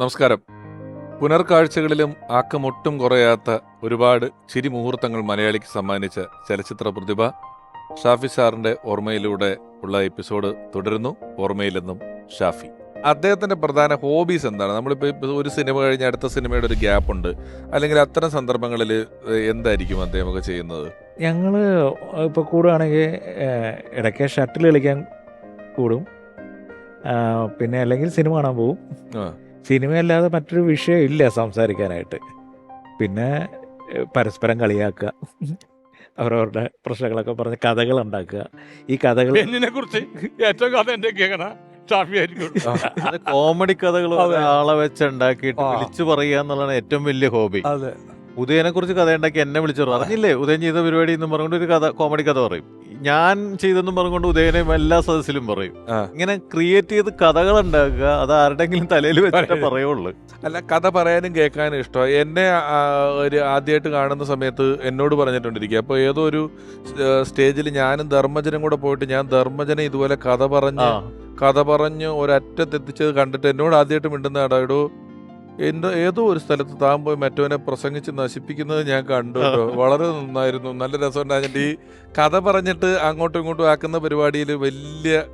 നമസ്കാരം. പുനർക്കാഴ്ചകളിലും ആക്കമൊട്ടും കുറയാത്ത ഒരുപാട് ചിരി മുഹൂർത്തങ്ങൾ മലയാളിക്ക് സമ്മാനിച്ച ചലച്ചിത്ര പ്രതിഭ ഷാഫി സാറിന്റെ ഓർമ്മയിലൂടെ ഉള്ള എപ്പിസോഡ് തുടരുന്നു. ഓർമ്മയിലെന്നും ഷാഫി. അദ്ദേഹത്തിന്റെ പ്രധാന ഹോബീസ് എന്താണ്? നമ്മളിപ്പോൾ ഒരു സിനിമ കഴിഞ്ഞ് അടുത്ത സിനിമയുടെ ഒരു ഗ്യാപ്പ് ഉണ്ട്. അല്ലെങ്കിൽ അത്തരം സന്ദർഭങ്ങളിൽ എന്തായിരിക്കും അദ്ദേഹമൊക്കെ ചെയ്യുന്നത്? ഞങ്ങൾ ഇപ്പോൾ കൂടുകയാണെങ്കിൽ ഇടയ്ക്ക് ഷട്ടിൽ കളിക്കാൻ കൂടും. പിന്നെ അല്ലെങ്കിൽ സിനിമ കാണാൻ ആ. സിനിമയല്ലാതെ മറ്റൊരു വിഷയം ഇല്ല സംസാരിക്കാനായിട്ട്. പിന്നെ പരസ്പരം കളിയാക്കുക. അവരവരുടെ പ്രശ്നങ്ങളൊക്കെ പറഞ്ഞ് കഥകൾ ഉണ്ടാക്കുക. ഈ കഥകൾ കുറിച്ച് ഏറ്റവും കഥ എന്റെ കേൾക്കണ കോമഡി കഥകൾ ആളെ വെച്ച് ഉണ്ടാക്കിയിട്ട് വിളിച്ചു പറയുക എന്നുള്ളതാണ് ഏറ്റവും വലിയ ഹോബി. അതെ. ഉദയനെ കുറിച്ച് കഥ ഉണ്ടാക്കി എന്നെ വിളിച്ചു പറഞ്ഞില്ലേ അറിഞ്ഞില്ലേ? ഉദയൻ ചെയ്ത പരിപാടി എന്ന് പറഞ്ഞുകൊണ്ട് ഒരു കഥ കോമഡി കഥ പറയും. ഞാൻ ചെയ്തെന്നും പറഞ്ഞുകൊണ്ട് ഉദയനെ എല്ലാ സദസ്സിലും പറയും. ഇങ്ങനെ ക്രിയേറ്റ് ചെയ്ത് കഥകൾ ഉണ്ടാക്കുക അത് ആരുടെങ്കിലും തലയിൽ വെച്ചിട്ടേ പറയുള്ളു. അല്ല കഥ പറയാനും കേൾക്കാനും ഇഷ്ടമാണ്. എന്നെ ഒരു ആദ്യമായിട്ട് കാണുന്ന സമയത്ത് എന്നോട് പറഞ്ഞിട്ടുണ്ടിരിക്കുക. അപ്പോൾ ഏതോ ഒരു സ്റ്റേജിൽ ഞാനും ധർമ്മജനും കൂടെ പോയിട്ട് ഞാൻ ധർമ്മജനെ ഇതുപോലെ കഥ പറഞ്ഞ് കഥ പറഞ്ഞ് ഒരറ്റത്തെത്തിച്ചത് കണ്ടിട്ട് എന്നോട് ആദ്യമായിട്ട് മിണ്ടുന്ന അടാടോ എന്റെ ഏതോ ഒരു സ്ഥലത്ത് താൻ പോയി മറ്റവനെ പ്രസംഗിച്ച് നശിപ്പിക്കുന്നത് ഞാൻ കണ്ടു കേട്ടോ വളരെ നന്നായിരുന്നു. നല്ല രസമുണ്ടായിരുന്നു ഈ കഥ പറഞ്ഞിട്ട് അങ്ങോട്ടും ഇങ്ങോട്ടും ആക്കുന്ന പരിപാടിയിൽ വലിയ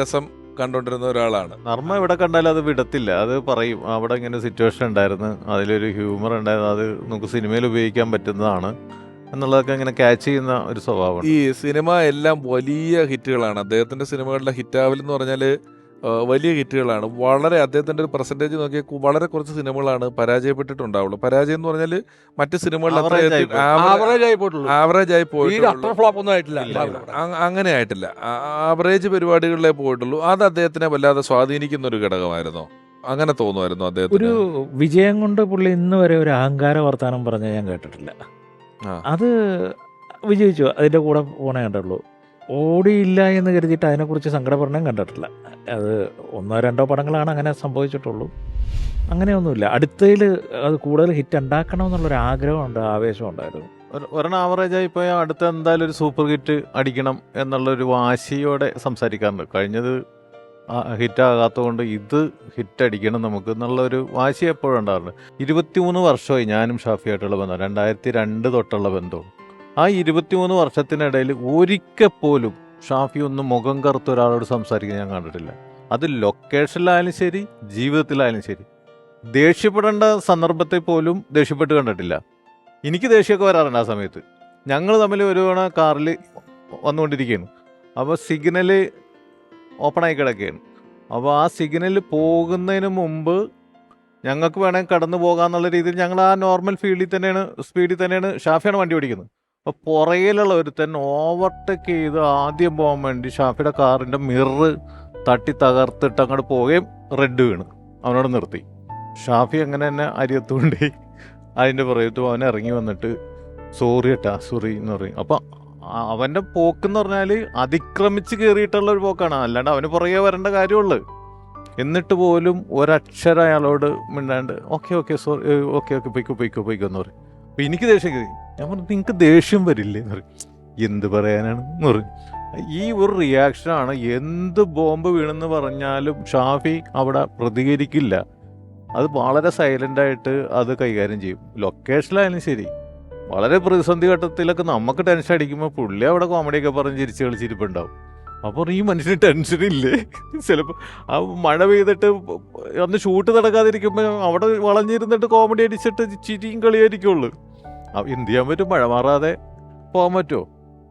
രസം കണ്ടോണ്ടിരുന്ന ഒരാളാണ്. നർമ്മ എവിടെ കണ്ടാലും അത് വിടത്തില്ല. അത് പറയും അവിടെ ഇങ്ങനെ സിറ്റുവേഷൻ ഉണ്ടായിരുന്നു. അതിലൊരു ഹ്യൂമർ ഉണ്ടായിരുന്നു. അത് നമുക്ക് സിനിമയിൽ ഉപയോഗിക്കാൻ പറ്റുന്നതാണ് എന്നുള്ളതൊക്കെ ഇങ്ങനെ ക്യാച്ച് ചെയ്യുന്ന ഒരു സ്വഭാവം ഈ സിനിമ എല്ലാം വലിയ ഹിറ്റുകളാണ്. അദ്ദേഹത്തിന്റെ സിനിമകളിലെ ഹിറ്റാവൽ എന്ന് പറഞ്ഞാൽ വലിയ ഹിറ്റുകളാണ്. വളരെ അദ്ദേഹത്തിന്റെ ഒരു പെർസെന്റേജ് നോക്കിയാൽ വളരെ കുറച്ച് സിനിമകളാണ് പരാജയപ്പെട്ടിട്ടുണ്ടാവുള്ളൂ. പരാജയം എന്ന് പറഞ്ഞാൽ മറ്റ് സിനിമകളിൽ ആവറേജ് ആയി പോയിട്ടുള്ളൂ. അങ്ങനെ ആയിട്ടില്ല. ആവറേജ് പരിപാടികളിലേ പോയിട്ടുള്ളൂ. അത് അദ്ദേഹത്തിനെ വല്ലാതെ സ്വാധീനിക്കുന്ന ഒരു ഘടകമായിരുന്നു. അങ്ങനെ തോന്നുമായിരുന്നു ഒരു അദ്ദേഹത്തിന് വിജയം കൊണ്ട് പുള്ളി ഇന്ന് വരെ ഒരു അഹങ്കാര വർത്താനം പറഞ്ഞ ഞാൻ കേട്ടിട്ടില്ല. അത് വിജയിച്ചു. അതിന്റെ കൂടെ പോണേ കണ്ടുള്ളൂ. ഓടിയില്ല എന്ന് കരുതിയിട്ട് അതിനെക്കുറിച്ച് സങ്കടപ്പെടണം കണ്ടിട്ടില്ല. അത് ഒന്നോ രണ്ടോ പടങ്ങളാണ് അങ്ങനെ സംഭവിച്ചിട്ടുള്ളൂ. അങ്ങനെയൊന്നുമില്ല. അടുത്തതിൽ അത് കൂടുതൽ ഹിറ്റ് ഉണ്ടാക്കണം എന്നുള്ളൊരു ആഗ്രഹമുണ്ട് ആവേശം ഉണ്ടായിരുന്നു. ഒരു- ഒരെണ്ണം ആവറേജ് ആയി പോയാൽ അടുത്ത എന്തായാലും ഒരു സൂപ്പർ ഹിറ്റ് അടിക്കണം എന്നുള്ളൊരു വാശിയോടെ സംസാരിക്കാറുണ്ട്. കഴിഞ്ഞത് ഹിറ്റാകാത്തതുകൊണ്ട് ഇത് ഹിറ്റ് അടിക്കണം നമുക്ക് എന്നുള്ളൊരു വാശി എപ്പോഴും ഉണ്ടാറുണ്ട് ഇരുപത്തിമൂന്ന് വർഷമായി ഞാനും ഷാഫിയായിട്ടുള്ള ബന്ധം. രണ്ടായിരത്തി രണ്ട് തൊട്ടുള്ള ബന്ധവും ആ ഇരുപത്തിമൂന്ന് വർഷത്തിനിടയിൽ ഒരിക്കൽ പോലും ഷാഫി ഒന്ന് മുഖം കറുത്ത ഒരാളോട് സംസാരിക്കുന്നത് ഞാൻ കണ്ടിട്ടില്ല. അത് ലൊക്കേഷനിലായാലും ശരി ജീവിതത്തിലായാലും ശരി. ദേഷ്യപ്പെടേണ്ട സന്ദർഭത്തെ പോലും ദേഷ്യപ്പെട്ട് കണ്ടിട്ടില്ല. എനിക്ക് ദേഷ്യമൊക്കെ വരാറുണ്ട് ആ സമയത്ത്. ഞങ്ങൾ തമ്മിൽ ഒരു തവണ കാറിൽ വന്നുകൊണ്ടിരിക്കുകയാണ്. അപ്പോൾ സിഗ്നൽ ആയി കിടക്കുകയാണ്. അപ്പോൾ ആ സിഗ്നൽ പോകുന്നതിന് മുമ്പ് ഞങ്ങൾക്ക് വേണമെങ്കിൽ കടന്നു പോകാന്നുള്ള രീതിയിൽ ഞങ്ങൾ ആ നോർമൽ ഫീൽഡിൽ തന്നെയാണ് സ്പീഡിൽ തന്നെയാണ് ഷാഫിയാണ് വണ്ടി ഓടിക്കുന്നത്. അപ്പോൾ പുറകിലുള്ള ഒരുത്തൻ ഓവർടേക്ക് ചെയ്ത് ആദ്യം പോകാൻ വേണ്ടി ഷാഫിയുടെ കാറിന്റെ മിറർ തട്ടി തകർത്തിട്ട് അങ്ങോട്ട് പോവുകയും റെഡ് വീണ്. അവനോട് നിർത്തി. ഷാഫി അങ്ങനെ തന്നെ അരിയത്തുകൊണ്ട് അതിന്റെ പുറകത്ത് അവൻ ഇറങ്ങി വന്നിട്ട് സോറി ഏട്ടാ സോറി എന്ന് പറയും. അപ്പം അവന്റെ പോക്കെന്ന് പറഞ്ഞാൽ അതിക്രമിച്ച് കയറിയിട്ടുള്ള ഒരു പോക്കാണ്. അല്ലാണ്ട് അവന് പുറകെ വരേണ്ട കാര്യമുള്ളൂ. എന്നിട്ട് പോലും ഒരക്ഷരം അയാളോട് മിണ്ടാണ്ട് okay okay sorry okay okay പൊയ്ക്കോ പൊയ്ക്കോ പൊയ്ക്കോ എന്ന് പറയും. അപ്പം എനിക്ക് ദേഷ്യം ഞാൻ പറഞ്ഞു നിങ്ങൾക്ക് ദേഷ്യം വരില്ലേ? എന്ന് പറയും. എന്ത് പറയാനാണ്? എന്ന് പറയും. ഈ ഒരു റിയാക്ഷനാണ് എന്ത് ബോംബ് വീണെന്ന് പറഞ്ഞാലും ഷാഫി അവിടെ പ്രതികരിക്കില്ല. അത് വളരെ സൈലന്റ് ആയിട്ട് അത് കൈകാര്യം ചെയ്യും. ലൊക്കേഷനിലായാലും ശരി. വളരെ പ്രതിസന്ധി ഘട്ടത്തിലൊക്കെ നമുക്ക് ടെൻഷൻ അടിക്കുമ്പോൾ പുള്ളി അവിടെ കോമഡിയൊക്കെ പറഞ്ഞ് ചിരിച്ച് കളിച്ചിരിപ്പുണ്ടാവും. അപ്പോൾ ഈ മനുഷ്യന് ടെൻഷൻ ഇല്ലേ? ചിലപ്പോൾ ആ മഴ പെയ്തിട്ട് അന്ന് ഷൂട്ട് നടക്കാതിരിക്കുമ്പോൾ അവിടെ വളഞ്ഞിരുന്നിട്ട് കോമഡി അടിച്ചിട്ട് ചിരിയും കളിയായിരിക്കുള്ളൂ. എന്ത് ചെയ്യാൻ പറ്റും മഴ മാറാതെ പോകാൻ പറ്റുമോ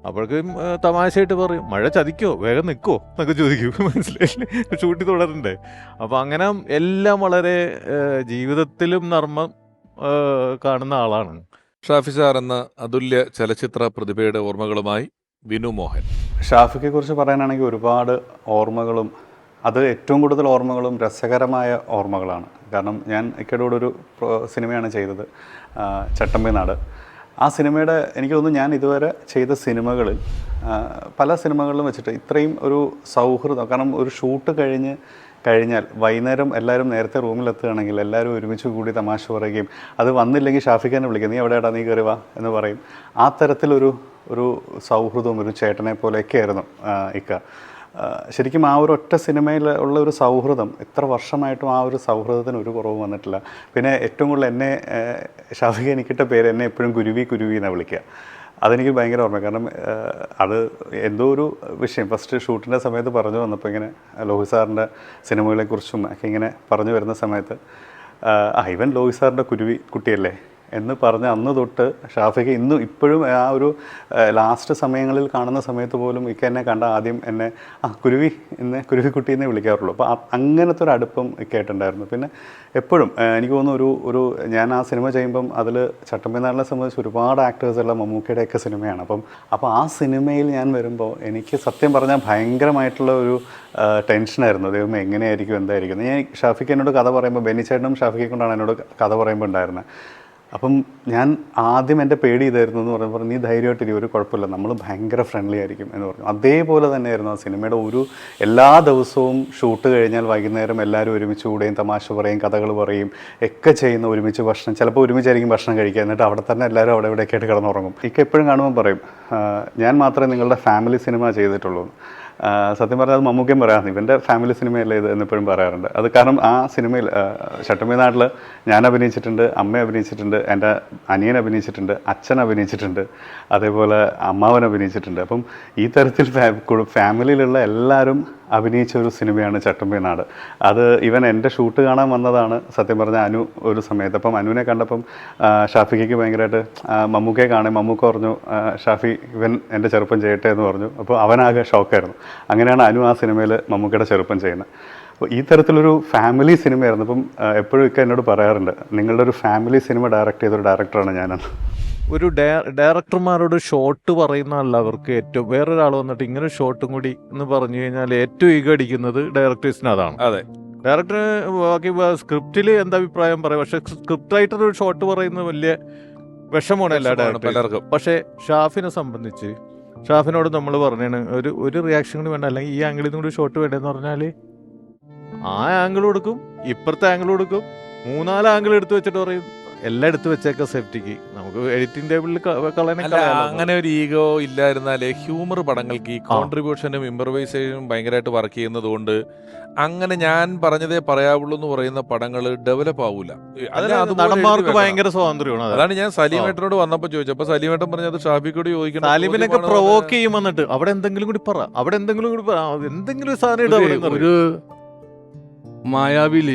അപ്പോഴേക്കും തമാശയായിട്ട് പറയും. മഴ ചതിക്കോ? വേഗം നിൽക്കോ എന്നൊക്കെ ചോദിക്കും. മനസ്സിലായില്ലേ? ഷൂട്ടി തുടരണ്ടേ? അപ്പം അങ്ങനെ എല്ലാം വളരെ ജീവിതത്തിലും നർമ്മം കാണുന്ന ആളാണ്. ഷാഫി സാർ എന്ന അതുല്യ ചലച്ചിത്ര പ്രതിഭയുടെ ഓർമ്മകളുമായി വിനു മോഹൻ. ഷാഫിക്കെ കുറിച്ച് പറയാനാണെങ്കിൽ ഒരുപാട് ഓർമ്മകളും അത് ഏറ്റവും കൂടുതൽ ഓർമ്മകളും രസകരമായ ഓർമ്മകളാണ്. കാരണം ഞാൻ ഇക്കയുടെ കൂടെ ഒരു സിനിമയാണ് ചെയ്തത്. ആ, ചട്ടമ്പി നാട് ആ സിനിമയുടെ എനിക്ക് തോന്നുന്നു ഞാൻ ഇതുവരെ ചെയ്ത സിനിമകളിൽ പല സിനിമകളിലും വെച്ചിട്ട് ഇത്രയും ഒരു സൗഹൃദം കാരണം ഒരു ഷൂട്ട് കഴിഞ്ഞ് കഴിഞ്ഞാൽ വൈകുന്നേരം എല്ലാവരും നേരത്തെ റൂമിലെത്തുകയാണെങ്കിൽ എല്ലാവരും ഒരുമിച്ച് കൂടി തമാശ പറയുകയും അത് വന്നില്ലെങ്കിൽ ഷാഫിഖാനെ വിളിക്കും. നീ എവിടെയാടാ? നീ കയറി വാ എന്ന് പറയും. ആ തരത്തിലൊരു ഒരു സൗഹൃദവും ഒരു ചേട്ടനെ പോലെയൊക്കെ ആയിരുന്നു ഇക്ക. ശരിക്കും ആ ഒരു ഒറ്റ സിനിമയിൽ ഉള്ള ഒരു സൗഹൃദം എത്ര വർഷമായിട്ടും ആ ഒരു സൗഹൃദത്തിന് ഒരു കുറവ് വന്നിട്ടില്ല. പിന്നെ ഏറ്റവും കൂടുതൽ എന്നെ ഷാഫിക എനിക്കിട്ട പേര് എന്നെ എപ്പോഴും കുരുവി കുരുവി എന്നാണ് വിളിക്കുക. അതെനിക്ക് ഭയങ്കര ഓർമ്മ കാരണം അത് എന്തോ ഒരു വിഷയം. ഫസ്റ്റ് ഷൂട്ടിന്റെ സമയത്ത് പറഞ്ഞു വന്നപ്പോൾ ഇങ്ങനെ ലോഹി സാറിന്റെ സിനിമകളെക്കുറിച്ചും ഒക്കെ ഇങ്ങനെ പറഞ്ഞു വരുന്ന സമയത്ത് ആ ഇവൻ ലോഹി സാറിന്റെ കുരുവി കുട്ടിയല്ലേ? എന്ന് പറഞ്ഞ് അന്ന് തൊട്ട് ഷാഫിക്ക് ഇന്നും ഇപ്പോഴും ആ ഒരു ലാസ്റ്റ് സമയങ്ങളിൽ കാണുന്ന സമയത്ത് പോലും ഇക്ക എന്നെ കണ്ട ആദ്യം എന്നെ ആ കുരുവി എന്നെ കുരുവിക്കുട്ടി എന്നേ വിളിക്കാറുള്ളൂ. അപ്പോൾ അങ്ങനത്തെ ഒരു അടുപ്പം ഇക്കായിട്ടുണ്ടായിരുന്നു പിന്നെ എപ്പോഴും എനിക്ക് തോന്നുന്നു ഒരു ഒരു ഞാൻ ആ സിനിമ ചെയ്യുമ്പം അതിൽ ചട്ടമ്പിനാളിനെ സംബന്ധിച്ച് ഒരുപാട് ആക്ടേഴ്സുള്ള മമ്മൂക്കയുടെയൊക്കെ സിനിമയാണ്. അപ്പം അപ്പോൾ ആ സിനിമയിൽ ഞാൻ വരുമ്പോൾ എനിക്ക് സത്യം പറഞ്ഞാൽ ഭയങ്കരമായിട്ടുള്ള ഒരു ടെൻഷനായിരുന്നു. ദൈവം എങ്ങനെയായിരിക്കും എന്തായിരിക്കും ഞാൻ ഷാഫിക്ക് എന്നോട് കഥ പറയുമ്പോൾ ബെനിച്ചേട്ടനും ഷാഫിക്കെ കൊണ്ടാണ് എന്നോട് കഥ പറയുമ്പോൾ ഉണ്ടായിരുന്നത് അപ്പം ഞാൻ ആദ്യം എന്റെ പേടി ഇതായിരുന്നു എന്ന് പറയുമ്പോൾ നീ ധൈര്യമായിട്ടിരി ഒരു കുഴപ്പമില്ല. നമ്മൾ ഭയങ്കര ഫ്രണ്ട്ലി ആയിരിക്കും എന്ന് പറഞ്ഞു. അതേപോലെ തന്നെയായിരുന്നു ആ സിനിമയുടെ ഒരു എല്ലാ ദിവസവും ഷൂട്ട് കഴിഞ്ഞാൽ വൈകുന്നേരം എല്ലാവരും ഒരുമിച്ച് കൂടുകയും തമാശ പറയും കഥകൾ പറയും ഒക്കെ ചെയ്യുന്ന ഒരുമിച്ച് ഭക്ഷണം ചിലപ്പോൾ ഒരുമിച്ചായിരിക്കും ഭക്ഷണം കഴിക്കുക. എന്നിട്ട് അവിടെ തന്നെ എല്ലാവരും അവിടെ ഇവിടെയൊക്കെ ആയിട്ട് കിടന്നുറങ്ങും. ഇക്ക എപ്പോഴും കാണുമ്പോൾ പറയും ഞാൻ മാത്രമേ നിങ്ങളുടെ ഫാമിലി സിനിമ ചെയ്തിട്ടുള്ളൂ. എന്ന്." ആ, സത്യം പറഞ്ഞാൽ അത് മമ്മൂക്കയും പറയാറുണ്ട് ഇവന്റെ ഫാമിലി സിനിമയല്ലേ ഇത് എന്നെപ്പോഴും പറയാറുണ്ട്. അത് കാരണം ആ സിനിമയിൽ ഷട്ടമ്മി നാട്ടിൽ ഞാൻ അഭിനയിച്ചിട്ടുണ്ട് അമ്മ അഭിനയിച്ചിട്ടുണ്ട് എന്റെ അനിയൻ അഭിനയിച്ചിട്ടുണ്ട് അച്ഛൻ അഭിനയിച്ചിട്ടുണ്ട് അതേപോലെ അമ്മാവൻ അഭിനയിച്ചിട്ടുണ്ട്. അപ്പം ഈ തരത്തിൽ ഫാമിലിയിലുള്ള എല്ലാവരും അഭിനയിച്ച ഒരു സിനിമയാണ് ചട്ടമ്പി നാട് അത് ഇവൻ എന്റെ ഷൂട്ട് കാണാൻ വന്നതാണ്. സത്യം പറഞ്ഞ അനു ഒരു സമയത്ത്. അപ്പം അനുവിനെ കണ്ടപ്പം ഷാഫിക്ക് ഭയങ്കരമായിട്ട് മമ്മൂക്കെ കാണേ മമ്മൂക്ക പറഞ്ഞു ഷാഫി ഇവൻ എന്റെ ചെറുപ്പം ചെയ്യട്ടെ എന്ന് പറഞ്ഞു. അപ്പോൾ അവനാകെ ഷോക്കായിരുന്നു. അങ്ങനെയാണ് അനു ആ സിനിമയിൽ മമ്മൂക്കയുടെ ചെറുപ്പം ചെയ്യുന്നത്. അപ്പോൾ ഈ തരത്തിലൊരു ഫാമിലി സിനിമയായിരുന്നു. അപ്പം എപ്പോഴും ഒക്കെ എന്നോട് പറയാറുണ്ട് നിങ്ങളുടെ ഒരു ഫാമിലി സിനിമ ഡയറക്റ്റ് ചെയ്തൊരു ഡയറക്ടറാണ് ഞാനെന്ന്. ഒരു ഡയറക്ടർമാരോട് ഷോട്ട് പറയുന്നതല്ല അവർക്ക് ഏറ്റവും വേറൊരാൾ വന്നിട്ട് ഇങ്ങനെ ഷോട്ടും കൂടി എന്ന് പറഞ്ഞു കഴിഞ്ഞാൽ ഏറ്റവും ഈഗ അടിക്കുന്നത് ഡയറക്ടേഴ്സിന് അതാണ്. അതെ. ഡയറക്ടർ ബാക്കി സ്ക്രിപ്റ്റിൽ എന്താ അഭിപ്രായം പറയാം? പക്ഷെ സ്ക്രിപ്റ്റ് റൈറ്റർ ഒരു ഷോട്ട് പറയുന്നത് വലിയ വിഷമമാണ് എല്ലാ ഡയറക്ടർക്കും പക്ഷേ ഷാഫിനെ സംബന്ധിച്ച് ഷാഫിനോട് നമ്മൾ പറഞ്ഞാണ് ഒരു ഒരു റിയാക്ഷൻ കൂടി വേണ്ട അല്ലെങ്കിൽ ഈ ആംഗിളിൽ നിന്ന് കൂടി ഷോട്ട് വേണ്ടെന്ന് പറഞ്ഞാൽ ആ ആംഗിൾ കൊടുക്കും ഇപ്പുറത്തെ ആംഗിൾ കൊടുക്കും മൂന്നാൽ ആംഗിൾ എടുത്ത് വെച്ചിട്ട് പറയും. എല്ലാം എടുത്ത് വെച്ചേക്ക സേഫ്റ്റിക്ക് നമുക്ക് എഡിറ്റിംഗ് ടേബിളിൽ. അങ്ങനെ ഒരു ഈഗോ ഇല്ലായിരുന്നാലേ ഹ്യൂമർ പടങ്ങൾക്ക് ഈ കോൺട്രിബ്യൂഷനും ഇംപ്രവൈസേഷനും ഭയങ്കരമായിട്ട് വർക്ക് ചെയ്യുന്നത് കൊണ്ട് അങ്ങനെ ഞാൻ പറഞ്ഞതേ പറയാവുള്ളൂ എന്ന് പറയുന്ന പടങ്ങൾ ഡെവലപ്പ് ആവൂല. നടന്മാർക്ക് ഭയങ്കര സ്വാതന്ത്ര്യമാണ് അതാണ് ഞാൻ സലീമേട്ടനോട് വന്നപ്പോ ചോദിച്ചത്. അപ്പൊ സലീമേട്ടൻ പറഞ്ഞത് ഷാഫിക്കോട് ചോദിക്കണം പ്രൊവോക്ക് ചെയ്യും വന്നിട്ട് അവിടെ എന്തെങ്കിലും കൂടി പറ. അവിടെ എന്തെങ്കിലും കൂടി പറ. എന്തെങ്കിലും സാധനം ഒരു മായാവിൽ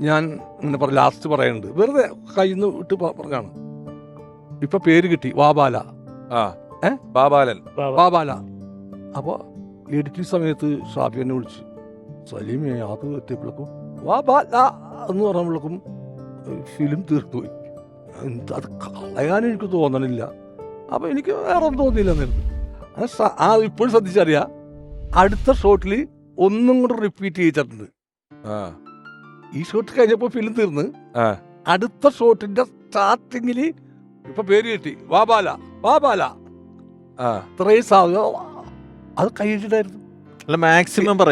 ഞാൻ ഇങ്ങനെ പറ ലാസ്റ്റ് പറയുന്നുണ്ട്. വെറുതെ കയ്യിൽ നിന്ന് ഇട്ട് പറഞ്ഞാണ് ഇപ്പൊ പേര് കിട്ടി വാബാല. ആ. ഏ? ബാബാലൻ. വാബാല അപ്പോൾ എഡിറ്റിംഗ് സമയത്ത് ഷാഫി എന്നെ വിളിച്ചു സലീമേ അത് എത്തിയപ്പോഴേക്കും വാബാല എന്ന് പറയുമ്പോഴേക്കും ഫിലിം തീർത്തുപോയി. എന്ത് അത് കളയാൻ എനിക്ക് തോന്നണില്ല. അപ്പോൾ എനിക്ക് വേറെ ഒന്നും തോന്നിയില്ല എന്നിരുന്നു ആ ഇപ്പോഴും ശ്രദ്ധിച്ചറിയാം. അടുത്ത ഷോട്ടിൽ ഒന്നും കൂടെ റിപ്പീറ്റ് ചെയ്തിട്ടുണ്ട് ആ. ഈ ഷോട്ട് കഴിഞ്ഞപ്പോൾ ഫിലിം തീർന്ന്. ആ. അടുത്ത ഷോട്ടിന്റെ സ്റ്റാർട്ടിങ്ങിൽ ഇപ്പൊ പേര് കിട്ടി. വാബാല വാബാല ആ. ഇത്രയും സാധനം. അത് കൈയിട്ടായിരുന്നു അല്ല മാക്സിമം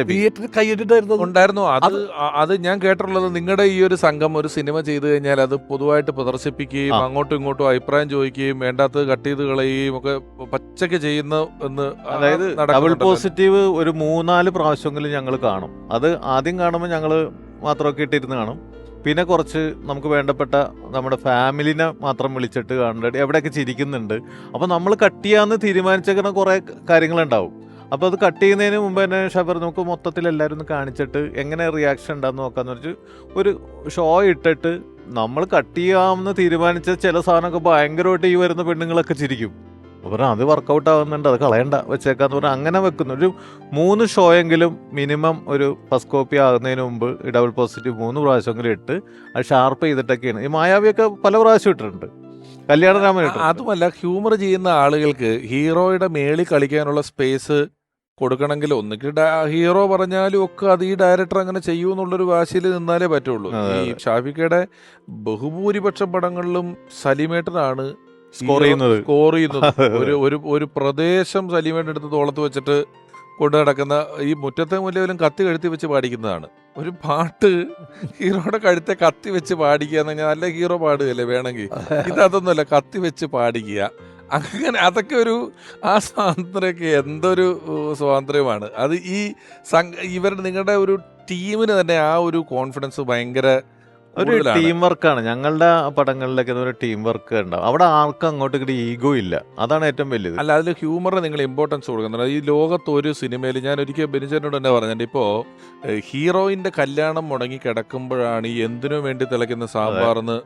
ഉണ്ടായിരുന്നു. അത് അത് ഞാൻ കേട്ടിട്ടുള്ളത് നിങ്ങളുടെ ഈ ഒരു സംഘം ഒരു സിനിമ ചെയ്തു കഴിഞ്ഞാൽ അത് പൊതുവായിട്ട് പ്രദർശിപ്പിക്കുകയും. അങ്ങോട്ടും ഇങ്ങോട്ടും അഭിപ്രായം ചോദിക്കുകയും വേണ്ടാത്ത കട്ട് ചെയ്ത് കളയുകയും ഒക്കെ പച്ചക്ക് ചെയ്യുന്ന എന്ന് അതായത് ഡബിൾ പോസിറ്റീവ് ഒരു മൂന്നാൽ പ്രാവശ്യമെങ്കിലും ഞങ്ങൾ കാണും. അത് ആദ്യം കാണുമ്പോൾ ഞങ്ങൾ മാത്രമൊക്കെ ഇട്ടിരുന്ന് കാണും. പിന്നെ കുറച്ച് നമുക്ക് വേണ്ടപ്പെട്ട നമ്മുടെ ഫാമിലിനെ മാത്രം വിളിച്ചിട്ട് കാണേണ്ടത് എവിടെയൊക്കെ ചിരിക്കുന്നുണ്ട്. അപ്പോൾ നമ്മൾ കട്ട് ചെയ്യാമെന്ന് തീരുമാനിച്ചേക്കുന്ന കുറേ കാര്യങ്ങളുണ്ടാവും. അപ്പോൾ അത് കട്ട് ചെയ്യുന്നതിന് മുമ്പ് തന്നെ ഷബർ നമുക്ക് മൊത്തത്തിൽ എല്ലാവരും ഒന്ന് കാണിച്ചിട്ട് എങ്ങനെ റിയാക്ഷൻ ഉണ്ടാകുന്ന നോക്കാന്ന് വെച്ച് ഒരു ഷോ ഇട്ടിട്ട് നമ്മൾ കട്ട് ചെയ്യാമെന്ന് തീരുമാനിച്ച ചില സാധനമൊക്കെ ഭയങ്കരമായിട്ട് ഈ വരുന്ന പെണ്ണുങ്ങളൊക്കെ ചിരിക്കും. പറഞ്ഞു, അത് വർക്കൗട്ട് ആവുന്നുണ്ട് അത് കളയണ്ട വെച്ചേക്കാന്ന് പറഞ്ഞാൽ അങ്ങനെ വെക്കുന്നു. ഒരു മൂന്ന് ഷോയെങ്കിലും മിനിമം ഒരു ഫസ്റ്റ് കോപ്പി ആകുന്നതിന് മുമ്പ് ഡബിൾ പോസിറ്റീവ് മൂന്ന് പ്രാവശ്യമെങ്കിലും ഇട്ട് അത് ഷാർപ്പ് ചെയ്തിട്ടൊക്കെയാണ്. ഈ മായാവിയൊക്കെ പല പ്രാവശ്യം ഇട്ടിട്ടുണ്ട്. കല്യാണരാമൻ അതുമല്ല ഹ്യൂമർ ചെയ്യുന്ന ആളുകൾക്ക് ഹീറോയുടെ മേളിൽ കളിക്കാനുള്ള സ്പേസ് കൊടുക്കണമെങ്കിൽ ഒന്നുകിൽ ഹീറോ പറഞ്ഞാലും ഒക്കെ അത് ഈ ഡയറക്ടർ അങ്ങനെ ചെയ്യൂ എന്നുള്ളൊരു വാശിയിൽ നിന്നാലേ പറ്റുള്ളൂ. ഈ ഷാഫിക്കയുടെ ബഹുഭൂരിപക്ഷം പടങ്ങളിലും സലിമേട്ടനാണ് സ്കോർ ചെയ്യുന്നത്. സ്കോർ ചെയ്യുന്നത്. ഒരു ഒരു ഒരു പ്രദേശം സലീമേന്റെ എടുത്ത് തോളത്ത് വെച്ചിട്ട് കൊണ്ടു നടക്കുന്ന ഈ മുറ്റത്തെ മുല്ലയിലും കത്തി കഴുത്തി വെച്ച് പാടിക്കുന്നതാണ്. ഒരു പാട്ട് ഹീറോയുടെ കഴുത്തെ കത്തി വെച്ച് പാടിക്കുക എന്ന് പറഞ്ഞാൽ നല്ല ഹീറോ പാടുകയല്ലേ വേണമെങ്കിൽ. ഇതതൊന്നുമല്ല കത്തി വെച്ച് പാടിക്കുക. അങ്ങനെ അതൊക്കെ ഒരു ആ സ്വാതന്ത്ര്യമൊക്കെ എന്തൊരു സ്വാതന്ത്ര്യമാണ്. അത് ഈ സംഘ ഇവരുടെ നിങ്ങളുടെ ഒരു ടീമിന് തന്നെ ആ ഒരു കോൺഫിഡൻസ് ഭയങ്കര ഒരു ടീം വർക്കാണ് ഞങ്ങളുടെ പടങ്ങളിലൊക്കെ ഒരു ടീം വർക്ക് ഉണ്ടാവും. അവിടെ ആർക്കും അങ്ങോട്ട് ഇങ്ങോട്ട് ഈഗോ ഇല്ല. അതാണ് ഏറ്റവും വലിയത് അല്ല അതിൽ ഹ്യൂമറിന് നിങ്ങൾ ഇമ്പോർട്ടൻസ് കൊടുക്കുന്നുണ്ട്. ഈ ലോകത്ത് ഒരു സിനിമയിൽ ഞാൻ ഒരിക്കൽ ബെനിച്ചനോട് തന്നെ പറഞ്ഞിട്ട് ഇപ്പോൾ ഹീറോയിന്റെ കല്യാണം മുടങ്ങി കിടക്കുമ്പോഴാണ് ഈ എന്തിനു വേണ്ടി തിളയ്ക്കുന്ന സാമ്പാർന്ന്.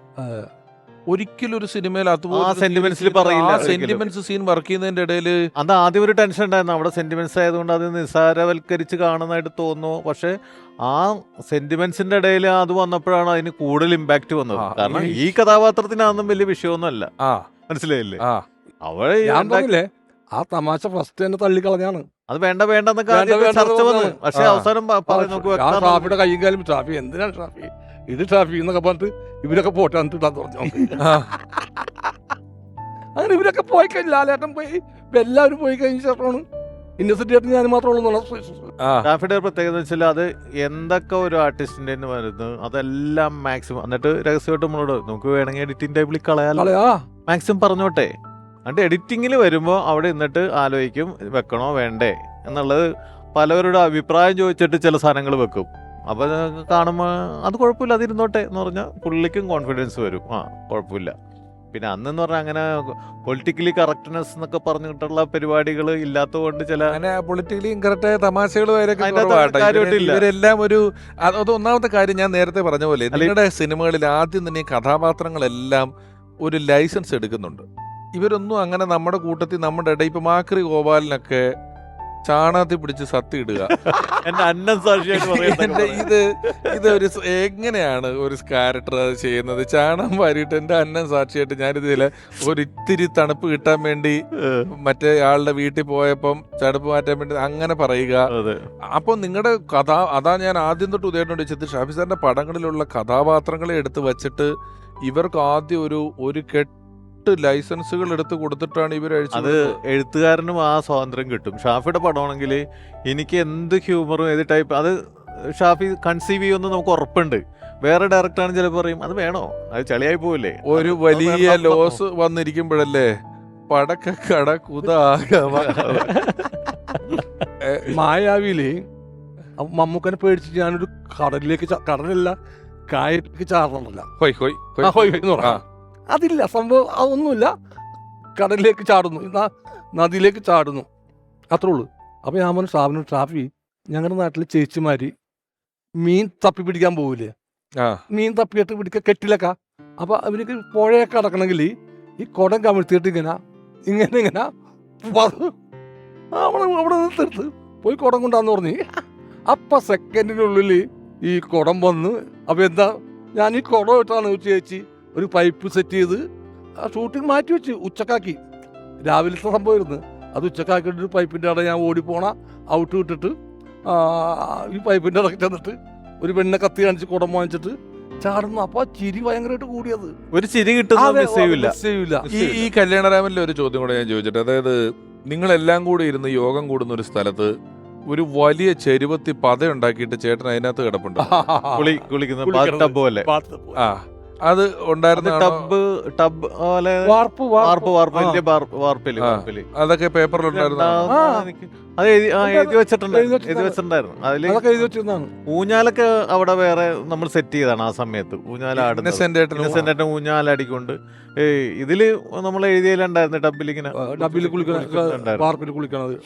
ഒരിക്കലും ഒരു സിനിമയിൽ അതുപോലെ ൽ പറയില്ല സെന്റിമെന്റ് സെന്റിമെന്റ്സ് സീൻ വർക്ക് ചെയ്യുന്നതിന്റെ ഇടയിൽ അത് ആദ്യം ഒരു ടെൻഷൻ ഉണ്ടായിരുന്നു. അവിടെ സെന്റിമെന്റ്സ് ആയതുകൊണ്ട് അത് നിസ്സാരവൽക്കരിച്ച് കാണുന്നതായിട്ട് തോന്നുന്നു. പക്ഷെ ആ സെന്റിമെന്റ്സിന്റെ ഇടയിൽ അത് വന്നപ്പോഴാണ് അതിന് കൂടുതൽ ഇമ്പാക്ട് വന്നത്. കാരണം ഈ- കഥാപാത്രത്തിനാണെന്നും വലിയ വിഷയമൊന്നുമല്ല. ആ. മനസ്സിലായില്ലേ? ആ. അവളെ ഈ ഞാൻ പറഞ്ഞില്ലേ? ആ തമാശ ഫസ്റ്റ് തന്നെ തള്ളിക്കളഞ്ഞാണ് അത് വേണ്ട വേണ്ട, ചർച്ച വന്നു. പക്ഷെ. അവസാനം ട്രാഫിയുടെ കൈയും കാലും ട്രാഫി. എന്തിനാണ് ട്രാഫി? ഇത് ട്രാഫി എന്നൊക്കെ പറഞ്ഞിട്ട് ഇവരൊക്കെ പോട്ടെ എന്നിട്ട് പറഞ്ഞു അങ്ങനെ ഇവരൊക്കെ പോയി കഴിഞ്ഞു ലാലേട്ടൻ പോയി. എല്ലാവരും പോയി കഴിഞ്ഞ ശേഷമാണ് ഇന്നസെന്റ് ആയിട്ട് ഞാൻ മാത്രമേ പ്രത്യേകത വെച്ചാൽ അത് എന്തൊക്കെ ഒരു ആർട്ടിസ്റ്റിന്റെ വരുന്നു അതെല്ലാം മാക്സിമം. എന്നിട്ട് രഹസ്യമായിട്ട് നമ്മളോട് നമുക്ക് വേണമെങ്കിൽ എഡിറ്റിംഗ് ടേബിളിൽ കളയാലോ. കളയാ. മാക്സിമം പറഞ്ഞോട്ടെ. എന്നിട്ട് എഡിറ്റിങ്ങിൽ വരുമ്പോൾ അവിടെ നിന്നിട്ട് ആലോചിക്കും വെക്കണോ വേണ്ടേ? എന്നുള്ളത് പലവരുടെ അഭിപ്രായം ചോദിച്ചിട്ട് ചില സാധനങ്ങൾ വെക്കും. അപ്പോൾ കാണുമ്പോൾ അത് കുഴപ്പമില്ല അതിരുന്നോട്ടെ എന്ന് പറഞ്ഞാൽ പുള്ളിക്കും കോൺഫിഡൻസ് വരും. ആ കുഴപ്പമില്ല. പിന്നെ അന്നെന്ന് പറഞ്ഞാൽ അങ്ങനെ പൊളിറ്റിക്കലി കറക്റ്റ്നെസ് എന്നൊക്കെ പറഞ്ഞിട്ടുള്ള പരിപാടികൾ ഇല്ലാത്തതുകൊണ്ട് ചില പൊളിറ്റിക്കലി ഇൻകറക്റ്റ് ആയ തമാശകളും അതിലൊക്കെ അതിനകത്ത് കുറവാട്ടോ. ഇവർ ഇവരെല്ലാം ഒരു അത് ഒന്നാമത്തെ കാര്യം ഞാൻ നേരത്തെ പറഞ്ഞ പോലെ നിങ്ങളുടെ സിനിമകളിൽ ആദ്യം തന്നെ കഥാപാത്രങ്ങളെല്ലാം ഒരു ലൈസൻസ് എടുക്കുന്നുണ്ട്. ഇവരൊന്നും അങ്ങനെ നമ്മുടെ കൂട്ടത്തിൽ നമ്മുടെ ഇടയിൽ ഇപ്പൊ മാക്രി ഗോപാലിനൊക്കെ ചാണകത്തിൽ പിടിച്ച് സത്തി ഇടുക എന്റെ അന്നം സാക്ഷിയായിട്ട് ഇത് ഇത് ഒരു എങ്ങനെയാണ് ഒരു ക്യാരക്ടർ അത് ചെയ്യുന്നത്? ചാണകം വാരിയിട്ട് എന്റെ അന്നം സാക്ഷിയായിട്ട് ഞാനിത് ഒരു ഇത്തിരി തണുപ്പ് കിട്ടാൻ വേണ്ടി മറ്റേ ആളുടെ വീട്ടിൽ പോയപ്പം തണുപ്പ് മാറ്റാൻ വേണ്ടി അങ്ങനെ പറയുക. അപ്പൊ നിങ്ങളുടെ കഥ അതാ ഞാൻ ആദ്യം തൊട്ട് ഉദയം വെച്ചത് ഷാഫി സാറിന്റെ പടങ്ങളിലുള്ള കഥാപാത്രങ്ങളെ എടുത്ത് വെച്ചിട്ട് ഇവർക്ക് ആദ്യം ഒരു ഒരു കെട്ട് ലൈസൻസുകൾ എടുത്ത് കൊടുത്തിട്ടാണ് ഇവർ അത് എഴുത്തുകാരനും ആ സ്വാതന്ത്ര്യം കിട്ടും. ഷാഫിയുടെ പടമാണെങ്കിൽ എനിക്ക് എന്ത് ഹ്യൂമറും ഏത് ടൈപ്പ് അത് ഷാഫി കൺസീവ് ചെയ്യുമെന്ന് നമുക്ക് ഉറപ്പുണ്ട്. വേറെ ഡയറക്ടറാണ് ചിലപ്പോൾ പറയും അത് വേണോ? അത് ചളിയായി പോവില്ലേ? ഒരു വലിയ ലോസ് വന്നിരിക്കുമ്പോഴല്ലേ പടക്ക കട കുതാകവ മായാവിയിൽ മമ്മൂക്കനെ പേടിച്ചിട്ട് ഞാനൊരു കടലിലേക്ക് കടലല്ല കായലിലേക്ക് ചാടണമല്ല. ഹൊയ് ഹൊയ് ഹോയ്. ഹൊയ് എന്ന്. പറയാം. അതില്ല സംഭവം അതൊന്നുമില്ല കടലിലേക്ക് ചാടുന്നു. എന്നാ നദിയിലേക്ക് ചാടുന്നു. അത്രേ ഉള്ളൂ. അപ്പോൾ ഞാൻ പറഞ്ഞു സാബിന് ട്രാഫി ഞങ്ങളുടെ നാട്ടിൽ ചേച്ചിമാര് മീൻ തപ്പി പിടിക്കാൻ പോവില്ലേ ആ. മീൻ തപ്പിയിട്ട് പിടിക്കുക കെട്ടിലൊക്കെ. അപ്പോൾ അവർക്ക് പുഴയൊക്കെ അടക്കണമെങ്കിൽ ഈ കുടം കമിഴ്ത്തിയിട്ട് ഇങ്ങനെ ഇങ്ങനെ ഇങ്ങനെ അവിടെ അവിടെ നിന്ന് പോയി കുടം കൊണ്ടാന്ന് പറഞ്ഞു. അപ്പം സെക്കൻഡിനുള്ളിൽ ഈ കുടം വന്ന് അപ്പോൾ എന്താ ഞാൻ ഈ കുടം ഇട്ടാണ് ചേച്ചി ഒരു പൈപ്പ് സെറ്റ് ചെയ്ത് ആ ഷൂട്ടിംഗ് മാറ്റി വെച്ച് ഉച്ചക്കാക്കി. രാവിലത്തെ സംഭവമായിരുന്നു. അത് ഉച്ചക്കാക്കിയിട്ട് ഒരു പൈപ്പിന്റെ അവിടെ ഞാൻ ഓടിപ്പോണ ഔട്ട് വിട്ടിട്ട് ഈ പൈപ്പിന്റെ അവിടെ ചെന്നിട്ട് ഒരു പെണ്ണെ കത്തി കാണിച്ച് കുടം വാങ്ങിച്ചിട്ട് ചാടുന്നു. അപ്പൊ ചിരി ഭയങ്കരമായിട്ട് കൂടിയത്. ഒരു ചിരി കിട്ടുന്നില്ല ഈ കല്യാണരാമനിലെ ഒരു ചോദ്യം കൂടെ ഞാൻ ചോദിച്ചിട്ട് അതായത് നിങ്ങളെല്ലാം കൂടി ഇരുന്ന് യോഗം കൂടുന്ന ഒരു സ്ഥലത്ത് ഒരു വലിയ ചെരുവത്തി പത ഉണ്ടാക്കിയിട്ട് ചേട്ടൻ അതിനകത്ത് കിടപ്പുണ്ട്. കുളി കുളിക്കുന്ന. പോലെ. ആ. അത് ഉണ്ടായിരുന്ന ടബ് ടബ് പോലെ വാർപ്പ് വാർപ്പ്. വാർപ്പ് വാർപ്പിൽ വലിയ വാർപ്പിൽ വാർപ്പിൽ. അതൊക്കെ പേപ്പറിൽ ഉണ്ടായിരുന്നു ആ. അത് എഴുതി ആ, എഴുതി വെച്ചിട്ടുണ്ട്. എഴുതി വെച്ചിട്ടുണ്ട്. വെച്ചിട്ടുണ്ടായിരുന്നു. അതിൽ ഊഞ്ഞാലൊക്കെ അവിടെ വേറെ നമ്മൾ സെറ്റ് ചെയ്താണ് ആ സമയത്ത്. ഊഞ്ഞാല ആടുന്നത്. ഇന്നസെന്റ് ആയിട്ട് ഇന്നസെന്റ് ആയിട്ട് ഊഞ്ഞാലടിക്കൊണ്ട് ഇതിൽ നമ്മൾ എഴുതിയിലുണ്ടായിരുന്നു ടബിൽ ഇങ്ങനെ ഡബിൽ കുളിക്കണ. വാർപ്പിൽ കുളിക്കണത്.